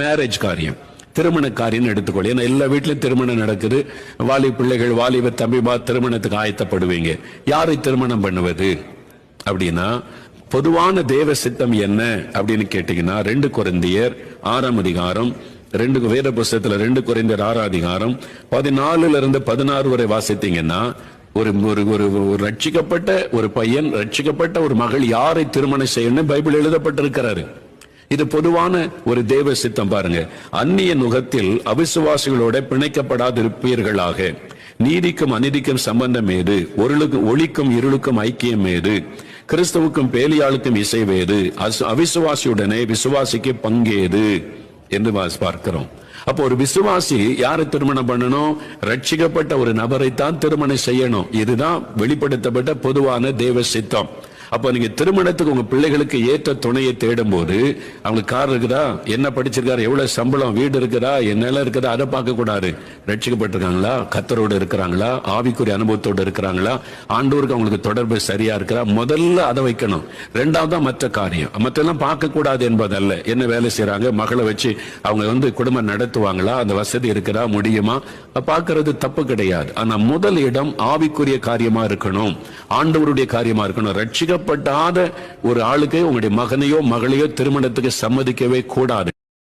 Marriage காரியம். திருமண காரியம் எடுத்துக்கொள்ள ஏன்னா எல்லா வீட்லயும் திருமணம் நடக்குது. வாலி பிள்ளைகள் வாலிப தம்பிமா திருமணத்துக்கு ஆயத்தப்படுவீங்க. யாரை திருமணம் பண்ணுவது? அப்படின்னா பொதுவான தேவ சித்தம் என்ன? அப்படின்னு கேட்டீங்கன்னா ரெண்டு குறைந்தியர் ஆறாம் அதிகாரம் ரெண்டு வேத புஸ்தகத்துல ரெண்டு குறைந்தர் ஆறாம் அதிகாரம் பதினாலுல இருந்து பதினாறு வரை வாசித்தீங்கன்னா ஒரு ஒரு ஒரு ரட்சிக்கப்பட்ட ஒரு பையன் ரட்சிக்கப்பட்ட ஒரு மகள் யாரை திருமணம் செய்யணும்னு பைபிள் எழுதப்பட்டிருக்கிறாரு? இது பொதுவான ஒரு தேவ சித்தம் பாருங்க. அந்நிய நுகத்தில் அவிசுவாசிகளோட பிணைக்கப்படாதிருப்பீர்களாக. நீதிக்கும் அநீதிக்கும் சம்பந்தம் ஏது? ஒருளுக்கும் ஒளிக்கும் இருளுக்கும் ஐக்கியம் ஏது? கிறிஸ்துவுக்கும் பேலியாளுக்கும் இசைவேது வேது அவிசுவாசியுடனே விசுவாசிக்கு பங்கேது என்று பார்க்கிறோம். அப்போ ஒரு விசுவாசி யாரை திருமணம் பண்ணணும்? ரட்சிக்கப்பட்ட ஒரு நபரைத்தான் திருமணம் செய்யணும். இதுதான் வெளிப்படுத்தப்பட்ட பொதுவான தேவ சித்தம். அப்போ நீங்க திருமணத்துக்கு உங்க பிள்ளைகளுக்கு ஏற்ற துணையை தேடும் போது அவங்களுக்கு கார் இருக்குதா? என்ன படிச்சிருக்காரு? எவ்வளவு சம்பளம்? வீடு இருக்குதா? என்ன இருக்குதா? அதை பார்க்க கூடாது. ரட்சிக்கப்பட்டிருக்காங்களா? கத்தரோடு இருக்கிறாங்களா? ஆவிக்குரிய அனுபவத்தோடு இருக்கிறாங்களா? ஆண்டோருக்கு அவங்களுக்கு தொடர்பு சரியா இருக்கிறா முதல்ல அதை வைக்கணும். ரெண்டாவதா மற்ற காரியம். மற்றெல்லாம் பார்க்க கூடாது என்பதல்ல. என்ன வேலை செய்யறாங்க மகளை வச்சு அவங்க வந்து குடும்பம் நடத்துவாங்களா? அந்த வசதி இருக்குதா? முடியுமா? பார்க்கறது தப்பு கிடையாது. ஆனா முதல் இடம் ஆவிக்குரிய காரியமா இருக்கணும். ஆண்டவருடைய காரியமா இருக்கணும். ரட்சிக்க ரட்சிக்கப்படாத ஒரு ஆளுக்கு உங்களுடைய மகனையோ மகளையோ திருமணத்துக்கு சம்மதிக்கவே கூடாது.